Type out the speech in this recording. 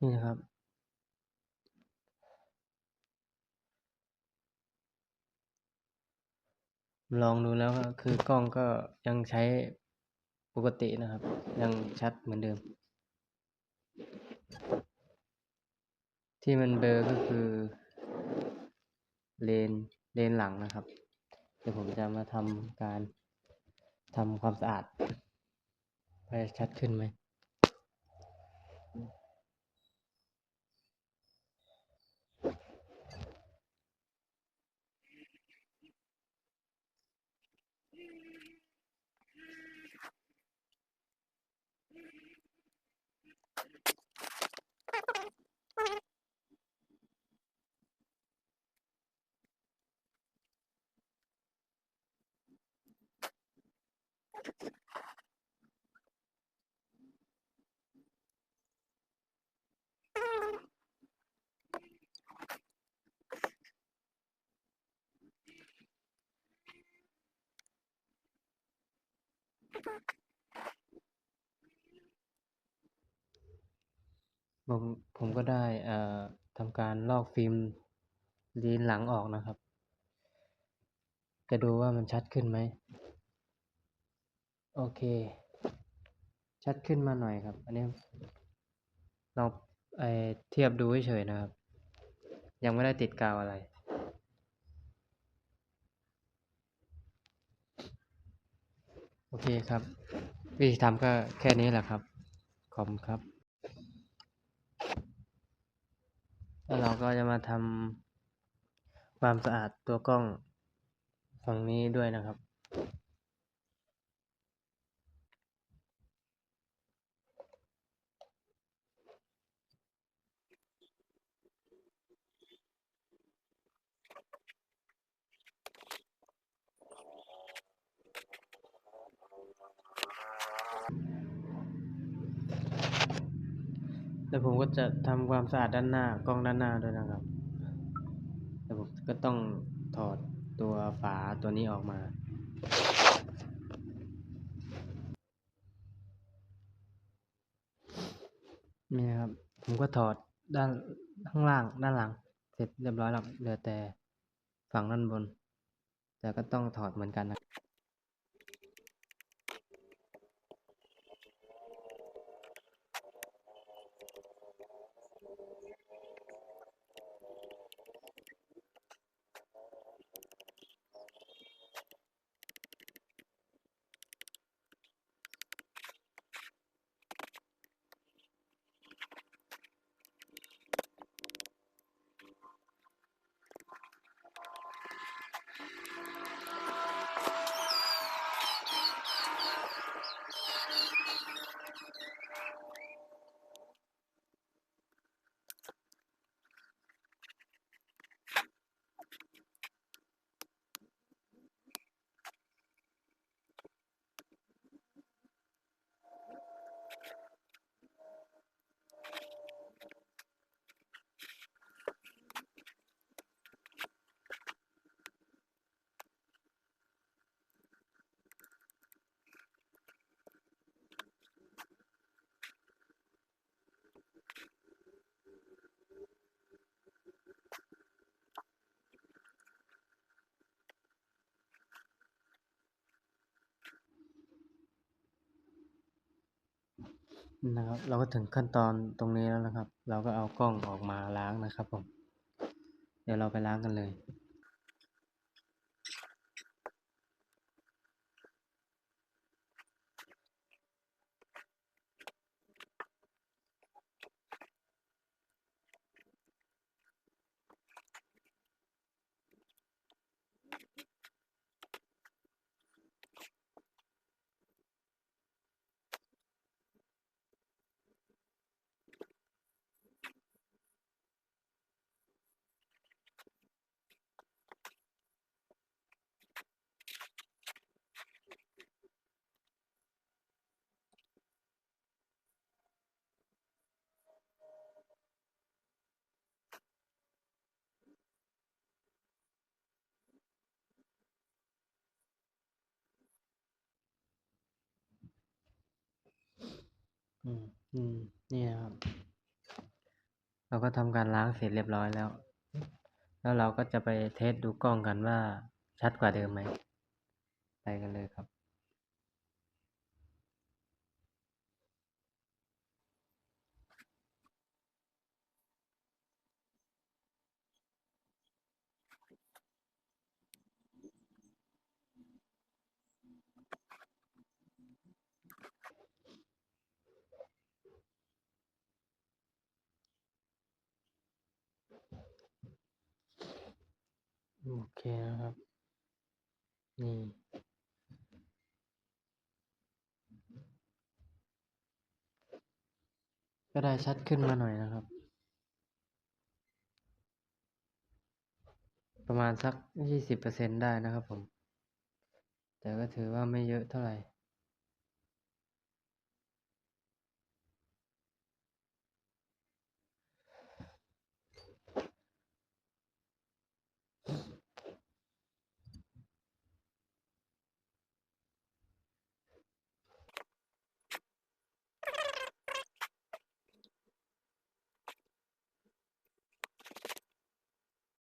นี่นะครับ ลองดูแล้วก็คือกล้องก็ยังใช้ปกตินะครับ ยังชัดเหมือนเดิม ที่มันเบลอก็คือเลนเลนหลังนะครับ เดี๋ยวผมจะมาทำการทำความสะอาดไปชัดขึ้นไหม ผมผมก็ได้เอ่อทำการลอกฟิล์มลีนหลังออกนะครับ จะดูว่ามันชัดขึ้นไหม โอเค ชัดขึ้นมาหน่อยครับ อันนี้ลองไอเทียบดูเฉยๆนะครับ ยังไม่ได้ติดกาวอะไร โอเคครับ วิธีทำก็แค่นี้แหละครับ ขอบครับ แล้วเราก็จะมาทำความสะอาดตัวกล้องฝั่งนี้ด้วยนะครับ แล้วผมก็จะทำความสะอาดด้านหน้ากล้องด้านหน้าด้วยนะครับแล้วผมก็ต้องถอดตัวฝาตัวนี้ออกมา นี่ครับ ผมก็ถอดด้านข้างล่างด้านหลัง เสร็จเรียบร้อยแล้วเหลือแต่ฝั่งด้านบน แต่ก็ต้องถอดเหมือนกันนะ นะครับเราก็ถึงขั้นตอนตรงนี้แล้วนะครับ เราก็เอากล้องออกมาล้างนะครับผม เดี๋ยวเราไปล้างกันเลย อืม อืม นี่นะครับ เราก็ทำการล้างเสร็จเรียบร้อยแล้ว แล้วเราก็จะไปเทสดูกล้องกันว่าชัดกว่าเดิมไหม ไปกันเลยครับ โอเคนะครับ นี่ ก็ได้ชัดขึ้นมาหน่อยนะครับ ประมาณสักยี่สิบเปอร์เซ็นต์ได้นะครับผม แต่ก็ถือว่าไม่เยอะเท่าไหร่